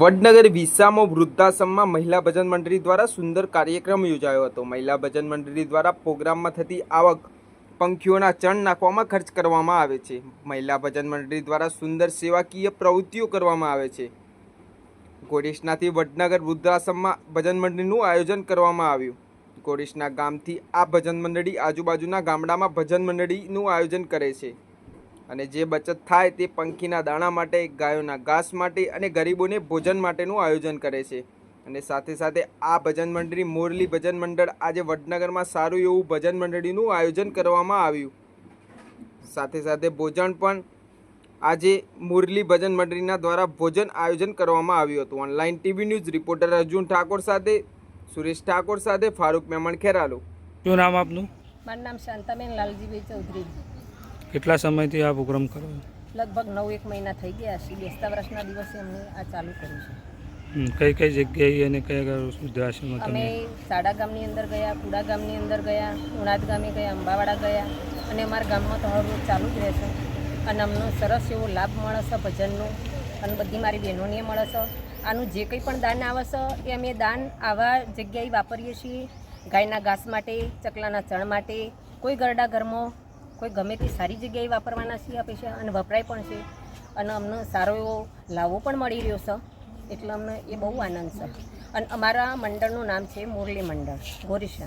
વડનગર વિસામો વૃદ્ધાશ્રમમાં મહિલા ભજન મંડળી દ્વારા સુંદર કાર્યક્રમ યોજાયો હતો. મહિલા ભજન મંડળી દ્વારા પ્રોગ્રામમાં થતી આવક પંખીઓના ચણ નાખવામાં ખર્ચ કરવામાં આવે છે. મહિલા ભજન મંડળી દ્વારા સુંદર સેવાકીય પ્રવૃત્તિઓ કરવામાં આવે છે. ગોડેશનાથી વડનગર વૃદ્ધાશ્રમમાં ભજન મંડળીનું આયોજન કરવામાં આવ્યું. ગોડેશના ગામથી આ ભજન મંડળી આજુબાજુના ગામડામાં ભજન મંડળીનું આયોજન કરે છે. અને જે બચત થાય તે પંખીના દાણા માટે ગાયોના ઘાસ માટે અને ગરીબોને ભોજન માટેનું આયોજન કરે છે. અને સાથે સાથે આ ભજન મંડળી મોરલી ભજન મંડળ આજે વડનગરમાં સારું એવું ભજન મંડળીનું આયોજન કરવામાં આવ્યું. સાથે સાથે ભોજન પણ આજે મુરલી ભજન મંડળીના દ્વારા ભોજન આયોજન કરવામાં આવ્યું હતું. Online TV news reporter Arjun Thakor સાથે સુરેશ ઠાકોર સાથે ફારૂક મેમણ ખેરાલુ. શું નામ આપનું? મારું નામ શાંતાબેન લાલજીભાઈ ચૌધરી. કેટલા સમયથી આ પ્રોગ્રામ કરો? લગભગ નવ એક મહિના થઈ ગયા છે. બેસતા વર્ષના દિવસે અમને આ ચાલુ કર્યું છે. કઈ કઈ જગ્યાએ અને કયા કયા વૃદ્ધાશ્રમમાં અમે સાડા ગામની અંદર ગયા કુડા ગામની અંદર ગયા ઉણાદ ગામે ગયા અંબાવાડા ગયા અને અમારા ગામમાં તો હર રોજ ચાલુ જ રહેશે. અને અમને સરસ એવો લાભ મળે છે ભજનનો અને બધી મારી બહેનોને મળે છે આનું જે કંઈ પણ દાન આવે છે એ અમે દાન આવા જગ્યાએ વાપરીએ છીએ. ગાયના ઘાસ માટે ચકલાના ચણ માટે કોઈ ગરડા ઘરમાં કોઈ ગમે તે સારી જગ્યાએ વાપરવાના છીએ આપે છે અને વપરાય પણ છે. અને અમને સારો એવો લાવો પણ મળી રહ્યો છે. એટલે અમને એ બહુ આનંદ છે. અને અમારા મંડળનું નામ છે મુરલી મંડળ, ગોરીશા.